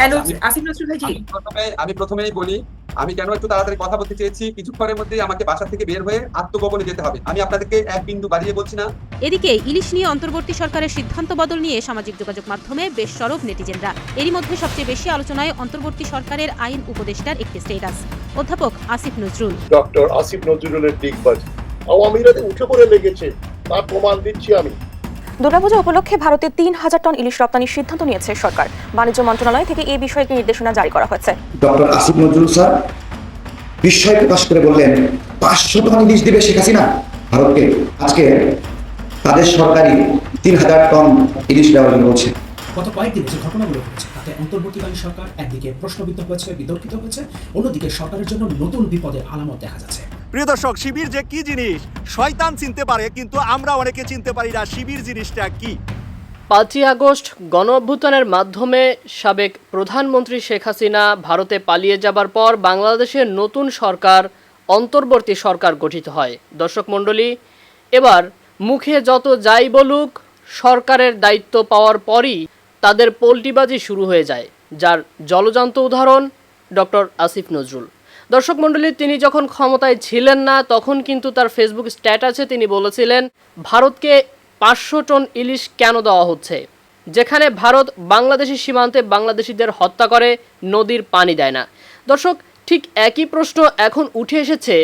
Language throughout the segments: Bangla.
হ্যালো আসিফ নজরুল ভাই প্রথমে আমি প্রথমেই বলি আমি কেন একটু তাড়াতাড়ি কথা বলতে চেয়েছি? কিছুক্ষণের মধ্যেই আমাকে বাসা থেকে বের হয়ে আত্মগোপনে যেতে হবে। আমি আপনাদেরকে এক বিন্দু বাড়িয়ে বলছি না। এদিকে ইলিশ নিয়ে অন্তর্বর্তী সরকারের সিদ্ধান্ত বদল নিয়ে সামাজিক যোগাযোগ মাধ্যমে বেশ সরব নেটিজেনরা। এরই মধ্যে সবচেয়ে বেশি আলোচনায় অন্তর্বর্তী সরকারের আইন উপদেষ্টার একটি স্টেটাস অধ্যাপক আসিফ নজরুল। ডক্টর আসিফ নজরুলের দিকবাজ। আওয়ামীরা উঠে পড়ে লেগেছে তার প্রমাণ দিচ্ছি আমি। দুর্গাপূজা উপলক্ষে ভারতে তিন হাজার টন ইলিশ রপ্তানির সিদ্ধান্ত নিয়েছে সরকার। বাণিজ্য মন্ত্রণালয় থেকে এই বিষয়ে নির্দেশনা জারি করা হয়েছে। ডক্টর আসিফ নজরুল স্যার বিস্ময় প্রকাশ করে বললেন পাঁচশো টন ইলিশ দিবে শেখ হাসিনা? ভারতকে আজকে তাদের সরকারি তিন হাজার টন ইলিশ দেওয়ার জন্য বলছে। গত কয়েকদিনে যে ঘটনাগুলো ঘটেছে তাতে অন্তর্বর্তীকালীন সরকার একদিকে প্রশ্নবিদ্ধ হয়েছে বিতর্কিত হয়েছে অন্যদিকে সরকারের জন্য নতুন বিপদের আলামত দেখা যাচ্ছে। প্রিয় দর্শক, শিবির যে কি জিনিস? শয়তান চিনতে পারে, কিন্তু আমরা অনেকে চিনতে পারি না শিবির জিনিসটা কি। পাঁচই আগস্ট, গণ অভ্যুত্থানের মাধ্যমে সাবেক প্রধানমন্ত্রী শেখ হাসিনা ভারতে পালিয়ে যাবার পর বাংলাদেশের নতুন সরকার, অন্তর্বর্তী সরকার গঠিত হয়। দর্শক মণ্ডলী, এবার মুখে যত যাই বলুক, সরকারের দায়িত্ব পাওয়ার পরই তাদের পোল্টিবাজি শুরু হয়ে যায়, যার জলজান্ত উদাহরণ ডক্টর আসিফ নজরুল। দর্শক মণ্ডলী, তিনি যখন ক্ষমতায় ছিলেন না, তখন কিন্তু তার ফেসবুক স্ট্যাটাসে তিনি বলেছিলেন, ভারতকে পাঁচশো টন ইলিশ কেন দেওয়া হচ্ছে? যেখানে ভারত বাংলাদেশি সীমান্তে বাংলাদেশিদের হত্যা করে, নদীর পানি দেয় না। দর্শক, ঠিক একই প্রশ্ন এখন উঠে এসেছে,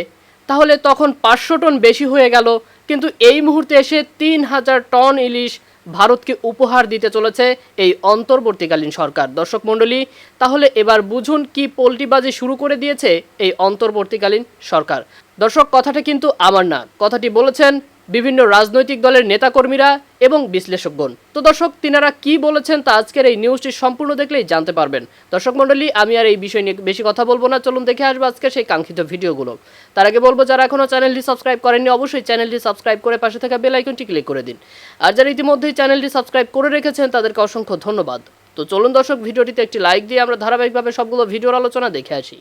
তাহলে তখন পাঁচশো টন বেশি হয়ে গেল, কিন্তু এই মুহূর্তে এসে তিন হাজার টন ইলিশ ভারতকে উপহার দিতে চলেছে এই অন্তর্বর্তীকালীন সরকার। দর্শক মণ্ডলী, তাহলে এবার বুঝুন কি পোল্টিবাজি শুরু করে দিয়েছে এই অন্তর্বর্তীকালীন সরকার। দর্শক, কথাটা কিন্তু আমার না। কথাটি বলেছেন বিভিন্ন রাজনৈতিক দলের নেতাকর্মীরা এবং বিশ্লেষকগণ। তো দর্শক, তিনারা কি বলেছেন তা আজকের এই নিউজটি সম্পূর্ণ দেখলেই জানতে পারবেন। দর্শক মণ্ডলী, আমি আর এই বিষয় নিয়ে বেশি কথা বলব না। চলুন দেখে আসব আজকে সেই কাঙ্ক্ষিত ভিডিওগুলো। তার আগে বলব, যারা এখনও চ্যানেলটি সাবস্ক্রাইব করেননি, অবশ্যই চ্যানেলটি সাবস্ক্রাইব করে পাশে থাকা বেল আইকনটি ক্লিক করে দিন। আর যারা ইতিমধ্যেই চ্যানেলটি সাবস্ক্রাইব করে রেখেছেন, তাদেরকে অসংখ্য ধন্যবাদ। তো চলুন দর্শক, ভিডিওটিতে একটি লাইক দিয়ে আমরা ধারাবাহিকভাবে সবগুলো ভিডিওর আলোচনা দেখে আসি।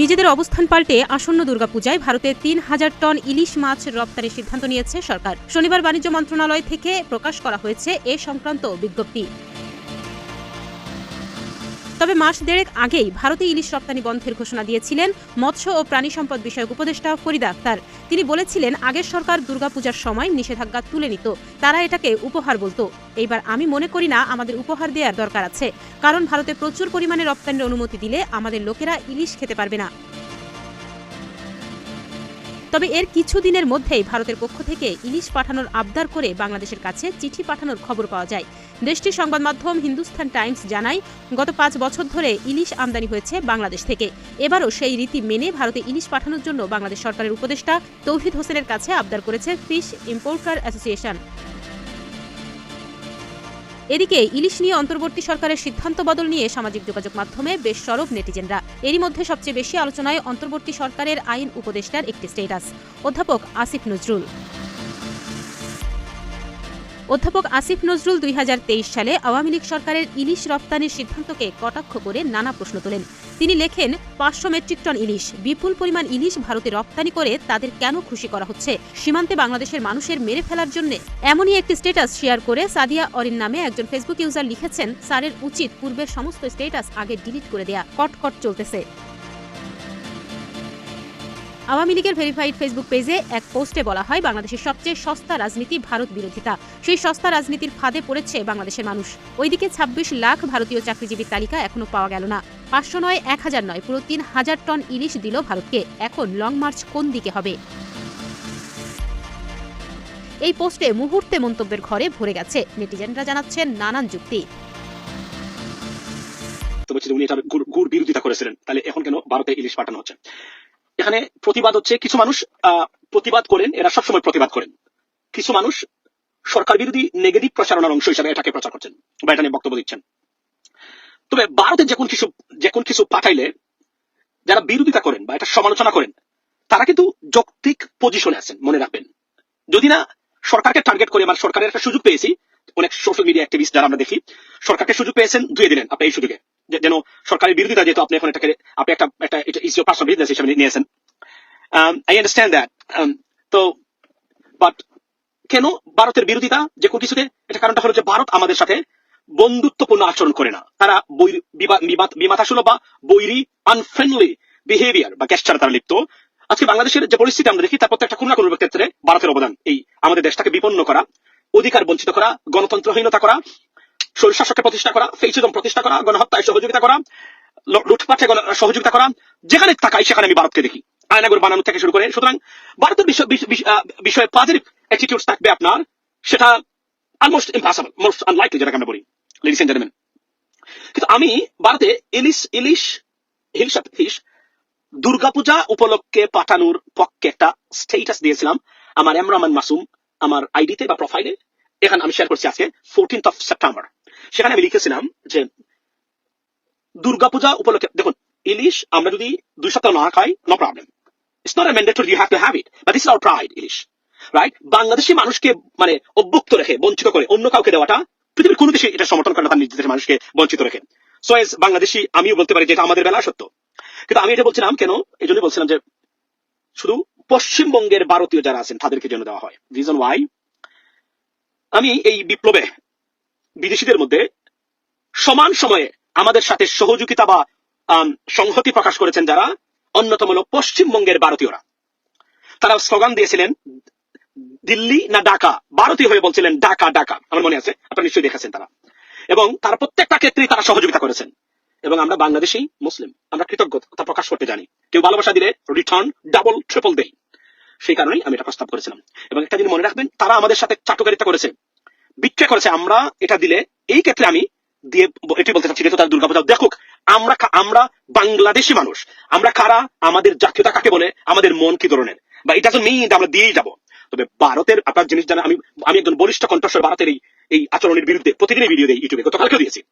নিজেদের অবস্থান পাল্টে আসন্ন দুর্গাপূজায় ভারতে তিন হাজার টন ইলিশ মাছ রপ্তানির সিদ্ধান্ত নিয়েছে সরকার। শনিবার বাণিজ্য মন্ত্রণালয় থেকে প্রকাশ করা হয়েছে এ সংক্রান্ত বিজ্ঞপ্তি। তবে মাস দেড়েক আগেই ভারতে ইলিশ রপ্তানি বন্ধের ঘোষণা দিয়েছিলেন মৎস্য ও প্রাণী সম্পদ বিষয়ক উপদেষ্টা ফরিদা আক্তার। তিনি বলেছিলেন, আগের সরকার দুর্গাপূজার সময় নিষেধাজ্ঞা তুলে নিত, তারা এটাকে উপহার বলতো। এইবার আমি মনে করি না, আমাদের উপহার দেওয়ার দরকার আছে, কারণ ভারতে প্রচুর পরিমাণে রপ্তানির অনুমতি দিলে আমাদের লোকেরা ইলিশ খেতে পারবে না। তবে এর কিছুদিনের মধ্যেই ভারতের পক্ষ থেকে ইলিশ পাঠানোর আবদার করে বাংলাদেশের কাছে চিঠি পাঠানোর খবর পাওয়া যায়। দেশটির সংবাদ মাধ্যম হিন্দুস্থান টাইমস জানায়, গত পাঁচ বছর ধরে ইলিশ আমদানি হয়েছে বাংলাদেশ থেকে। এবারও সেই রীতি মেনে ভারতে ইলিশ পাঠানোর জন্য বাংলাদেশ সরকারের উপদেষ্টা তৌহিদ হোসেনের কাছে আবদার করেছে ফিশ ইম্পোর্টার অ্যাসোসিয়েশন। এদিকে ইলিশ নিয়ে অন্তর্বর্তী সরকারের সিদ্ধান্ত বদল নিয়ে সামাজিক যোগাযোগ মাধ্যমে বেশ সরব নেটিজেনরা। এরই মধ্যে সবচেয়ে বেশি আলোচনায় অন্তর্বর্তী সরকারের আইন উপদেষ্টার একটি স্টেটাস অধ্যাপক আসিফ নজরুল। অধ্যাপক আসিফ নজরুল দুই হাজার তেইশ সালে আওয়ামী লীগ সরকারের ইলিশ রপ্তানির সিদ্ধান্তকে কটাক্ষ করে নানা প্রশ্ন তোলেন। তিনি লেখেন, পাঁচশো মেট্রিক টন ইলিশ, বিপুল পরিমাণ ইলিশ ভারতে রপ্তানি করে তাদের কেন খুশি করা হচ্ছে? সীমান্তে বাংলাদেশের মানুষের মেরে ফেলার জন্য এমনই একটি স্টেটাস শেয়ার করে সাদিয়া অরিন নামে একজন ফেসবুক ইউজার লিখেছেন, স্যারের উচিত পূর্বের সমস্ত স্টেটাস আগে ডিলিট করে দেয়া। কটকট চলতেছে। আওয়ামী লীগের ভেরিফাইড ফেসবুক পেজে এক পোস্টে বলা হয়, বাংলাদেশের সবচেয়ে সস্তা রাজনীতি ভারত বিরোধিতা। সেই সস্তা রাজনীতির ফাঁদে পড়েছে বাংলাদেশের মানুষ। ওইদিকে ছাব্বিশ লাখ ভারতীয় চাকরিজীবীর তালিকা এখনও পাওয়া গেল না। পাঁচশো নয়, এক হাজার নয়, পুরো তিন হাজার টন ইলিশ দিল ভারতকে। এখন লং মার্চ কোন দিকে হবে? এই পোস্টে মুহূর্তে মন্তব্যের ঘরে ভরে গেছে। নেটিজেনরা জানাচ্ছেন নানান যুক্তি। তো বলছি উনি গুড় গুড় বিরোধিতা করেছিলেন। তাহলে এখন কেন ভারতে ইলিশ পাঠানো হচ্ছে? এখানে প্রতিবাদ হচ্ছে কিছু মানুষ প্রতিবাদ করেন, এরা সবসময় প্রতিবাদ করেন। কিছু মানুষ সরকার বিরোধী নেগেটিভ প্রচারণার অংশ হিসাবে এটাকে প্রচার করছেন বা এটা নিয়ে বক্তব্য দিচ্ছেন। তবে ভারতে কোন কিছু, যে কোন কিছু পাঠাইলে, যারা বিরোধিতা করেন বা এটা সমালোচনা করেন, তারা কিন্তু যৌক্তিক পজিশনে আছেন, মনে রাখবেন। যদি না সরকারকে টার্গেট করে মানে সরকারের একটা সুযোগ পেয়েছি, অনেক সোশ্যাল মিডিয়া অ্যাক্টিভিস্ট যারা আমরা দেখি, সরকারকে সুযোগ পেয়েছেন, ধুয়ে দিলেন, আপনি এই সুযোগে। যেন সরকারের বিরোধিতা যেহেতু আপনি এখন এটাকে, আপনি একটা একটা ইজ ইউর পার্সোনাল বিজনেস হিসেবে নিয়েছেন। আই আন্ডারস্ট্যান্ড দ্যাট তো বাট কেন ভারতের বিরোধিতা যে কোনো কিছুতে এটা কারণটা হলো যে ভারত আমাদের সাথে বন্ধুত্বপূর্ণ আচরণ করে না। তারা বিবা- বিমাতাসুলভ বা বৈরী আনফ্রেন্ডলি বিহেভিয়ার বা গ্যাসচার তারা লিপ্ত। আজকে বাংলাদেশের যে পরিস্থিতি আমরা দেখি, তার প্রত্যেকটা কোনো না কোনো ক্ষেত্রে ভারতের অবদান এই। আমাদের দেশটাকে বিপন্ন করা, অধিকার বঞ্চিত করা, গণতন্ত্রহীনতা করা শরীর শাসককে প্রতিষ্ঠা করা ফেসিজম প্রতিষ্ঠা করা, গণহত্যায় সহযোগিতা করা লুটপাটে সহযোগিতা করা, যেখানে তাকাই সেখানে আমি ভারতকে দেখি। আয়নাগর বানানো থেকে শুরু করে, সুতরাং ভারতের বিষয়- পজিটিভ অ্যাটিটিউড থাকবে আপনার, সেটা অলমোস্ট ইম্পসিবল মোস্ট আনলাইকলি যেটাকে আমরা বলি লেডিস এন্ড জেন্টলম্যান কিন্তু আমি ভারতে ইলিশ ইলিশ হিলস ফিশ, দুর্গাপূজা উপলক্ষে পাঠানোর পক্ষে একটা স্টেটাস দিয়েছিলাম। আমার এম রহমান মাসুম, আমার আইডিতে বা প্রোফাইলে এখানে আমি শেয়ার করছি আজকে ফোরটিন্থ অফ সেপ্টেম্বর সেখানে আমি লিখেছিলাম যে দুর্গাপূজা উপলক্ষে, দেখুন, ইলিশ আমরা যদি দুই সপ্তাহ না খাই no problem it's not mandatory you have to have it but it's our pride ilish right Bangladeshi মানুষকে মানে অভ্যুক্ত রেখে, বঞ্চিত করে অন্য কাউকে দেওয়াটা, পৃথিবীর কোনো দেশে এটা সমর্থন করে না, তার নিজ দেশের মানুষকে বঞ্চিত রেখে। সো এস বাংলাদেশি, আমিও বলতে পারি যে এটা আমাদের বেলা সত্য। কিন্তু আমি এটা বলছিলাম কেন? এই জন্য বলছিলাম যে শুধু পশ্চিমবঙ্গের ভারতীয় যারা আছেন, তাদেরকে জন্য দেওয়া হয়। রিজন ওয়াই আমি এই বিপ্লবে বিদেশিদের মধ্যে সমান সময়ে আমাদের সাথে সহযোগিতা বা সংহতি প্রকাশ করেছেন যারা? অন্যতম হল পশ্চিমবঙ্গের ভারতীয়রা। তারা স্লোগান দিয়েছিলেন, দিল্লি না ঢাকা? ভারতীয় হয়ে বলছিলেন, ঢাকা ঢাকা। আমার মনে আছে, আপনারা নিশ্চয়ই দেখেছেন তারা। এবং তারা প্রত্যেকটা ক্ষেত্রেই তারা সহযোগিতা করেছেন। এবং আমরা বাংলাদেশি মুসলিম, আমরা কৃতজ্ঞতা প্রকাশ করতে জানি। কেউ ভালোবাসা দিলে রিটার্ন ডাবল ট্রিপল দেই। সেই কারণেই আমি এটা প্রস্তাব করেছিলাম। এবং একটা জিনিস মনে রাখবেন, তারা আমাদের সাথে চাটুকারিতা করেছে। বিক্রয় করেছে আমরা, এটা দিলে, এই ক্ষেত্রে আমি দিয়ে এটি বলতে চাচ্ছি, যেহেতু তার দুর্গাপূজা দেখুক, আমরা আমরা বাংলাদেশি মানুষ। আমরা কারা? আমাদের জাতীয়তা কাকে বলে? আমাদের মন কি ধরনের? বা এটা তো নেই আমরা দিয়েই যাব। তবে ভারতের আপনার জিনিস জানা, আমি আমি একজন বলিষ্ঠ কণ্ঠস্বর ভারতের এই এই আচরণের বিরুদ্ধে প্রতিদিনই ভিডিও দিই ইউটিউবে গতকালকেও দিয়েছি।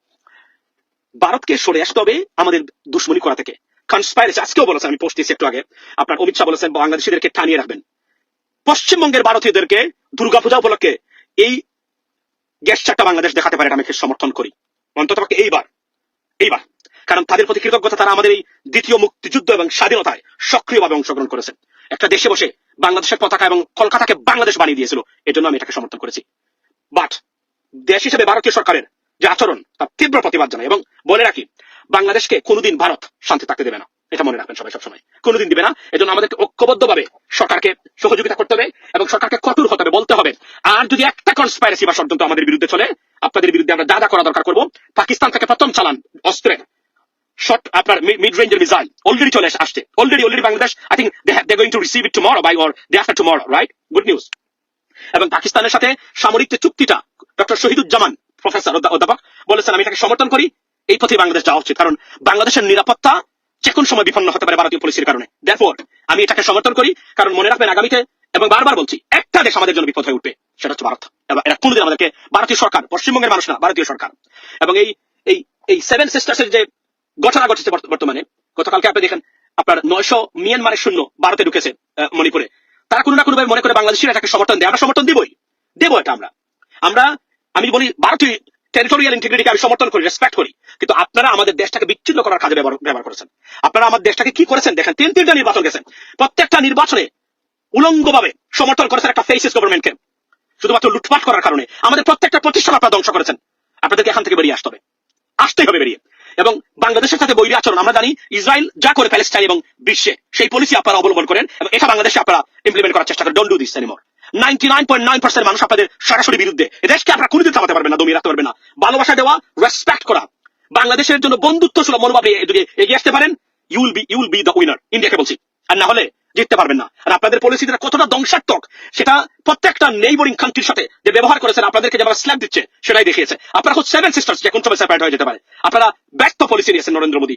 ভারতকে সরে আসতে হবে আমাদের দুশ্মনী করা থেকে। কনস্পাইরেসি আজকেও বলেছেন, আমি পোস্ট দিয়েছি একটু আগে। আপনার অমিত শাহ বলেছেন, বাংলাদেশিদেরকে টানিয়ে রাখবেন। পশ্চিমবঙ্গের ভারতীয়দেরকে দুর্গাপূজা উপলক্ষে এই গ্যাস চারটা বাংলাদেশ দেখাতে পারে আমি সমর্থন করি। অন্তত এইবার এইবার। কারণ তাদের প্রতি কৃতজ্ঞতা, তারা আমাদের এই দ্বিতীয় মুক্তিযুদ্ধ এবং স্বাধীনতায় সক্রিয়ভাবে অংশগ্রহণ করেছেন। একটা দেশে বসে বাংলাদেশের পতাকা এবং কলকাতাকে বাংলাদেশ বানিয়ে দিয়েছিল, এজন্য আমি এটাকে সমর্থন করেছি। বাট, দেশ হিসেবে ভারতীয় সরকারের যে আচরণ, তার তীব্র প্রতিবাদ জানাই। এবং বলে রাখি, বাংলাদেশকে কোনোদিন ভারত শান্তি থাকতে দেবে না। এটা মনে রাখবেন সবাই সবসময়। কোনোদিন দিবে না। এজন্য আমাদেরকে ঐক্যবদ্ধভাবে সরকারকে সহযোগিতা করতে হবে এবং সরকারকে কঠোর হতে হবে, বলতে হবে। আর যদি একটা কনস্পাইরেসি বা ষড়যন্ত্র আমাদের বিরুদ্ধে চলে, আপনাদের বিরুদ্ধে আমরা যা করা দরকার করব, পাকিস্তান থেকে প্রথম চালান অস্ত্রের শর্ট আপনার মিড রেঞ্জের মিসাইল অলরেডি চলে আসছে। Already already Bangladesh I think they they going to receive it tomorrow by or day after tomorrow right good news এবং পাকিস্তানের সাথে সামরিক যে চুক্তিটা, ডক্টর শহীদুজ্জামান প্রফেসর অধ্যাপক, বলেছেন, আমি এটাকে সমর্থন করি। এই পথে বাংলাদেশ যাওয়া উচিত। কারণ বাংলাদেশের নিরাপত্তা যে কোনো সময় বিপন্ন হতে পারে ভারতীয় পুলিশের কারণে। দেখো আমি এটাকে সমর্থন করি, কারণ মনে রাখবেন আগামীতে এবং বারবার বলছি, একটা দেশ আমাদের জন্য বিপদ হয়ে উঠবে, সেটা হচ্ছে ভারত। এবং এরা কোনোদিন আমাদেরকে, ভারতীয় সরকার, পশ্চিমবঙ্গের মানুষ না, ভারতীয় সরকার। এবং এই এই এই সেভেন সিস্টার্সের যে ঘটনা ঘটেছে বর্তমানে, গতকালকে আপনি দেখেন, আপনার নয়শো মিয়ানমারের শূন্য ভারতে ঢুকেছে মণিপুরে। তারা কোনো না কোনো ভাবে মনে করে বাংলাদেশের এটাকে সমর্থন দেয়। আমরা সমর্থন দিবই, দেবো এটা আমরা। আমরা, আমি বলি, ভারতীয় টেরিটোরিয়াল ইন্টিগ্রিটিকে আমি সমর্থন করি রেসপেক্ট করি। কিন্তু আপনারা আমাদের দেশটাকে বিচ্ছিন্ন করার কাজে ব্যবহার করেছেন। আপনারা আমাদের দেশটাকে কি করেছেন? দেখেন, তিন তিনটা নির্বাচন গেছেন প্রত্যেকটা নির্বাচনে উলঙ্গভাবে সমর্থন করেছেন একটা ফেসিস গভর্নমেন্টকে শুধুমাত্র লুটপাট করার কারণে। আমাদের প্রত্যেকটা প্রতিষ্ঠান আপনারা ধ্বংস করেছেন। আপনাদেরকে এখান থেকে বেরিয়ে আসতে হবে। আসতেই হবে বেরিয়ে। এবং বাংলাদেশের সাথে বৈরী আচরণ, আমরা জানি ইসরায়েল যা করে প্যালেস্টাইন এবং বিশ্বে, সেই পলিসি আপনারা অবলম্বন করেন এবং এটা বাংলাদেশে আপনারা ইমপ্লিমেন্ট করার চেষ্টা করেন। Don't do this anymore ninety মানুষ আপনাদের সরাসরি বিরুদ্ধে। এদেশকে আপনারা কোনোদিন থামাতে পারবেন না, দমিয়ে রাখতে পারবেন না। ভালোবাসা দেওয়া রেসপেক্ট করা। বাংলাদেশের জন্য বন্ধুত্ব সুলভ মনোভাব নিয়ে এদিকে এগিয়ে আসতে পারেন you'll be you'll be the winner ইন্ডিয়াকে বলছি। আর না হলে জিততে পারবেন না। আর আপনাদের পলিসিটা কতটা ধ্বংসাত্মক, সেটা প্রত্যেকটা নেইবরিং কান্ট্রির সাথে যে ব্যবহার করেছেন, আপনাদেরকে যেভাবে স্ল্যাপ দিচ্ছে, সেটাই দেখিয়েছে। আপনারা হচ্ছে সেভেন সিস্টার্স যে কোন সময় সেপারেট হয়ে যেতে পারে। আপনারা ব্যর্থ পলিসি নিয়েছেন নরেন্দ্র মোদী।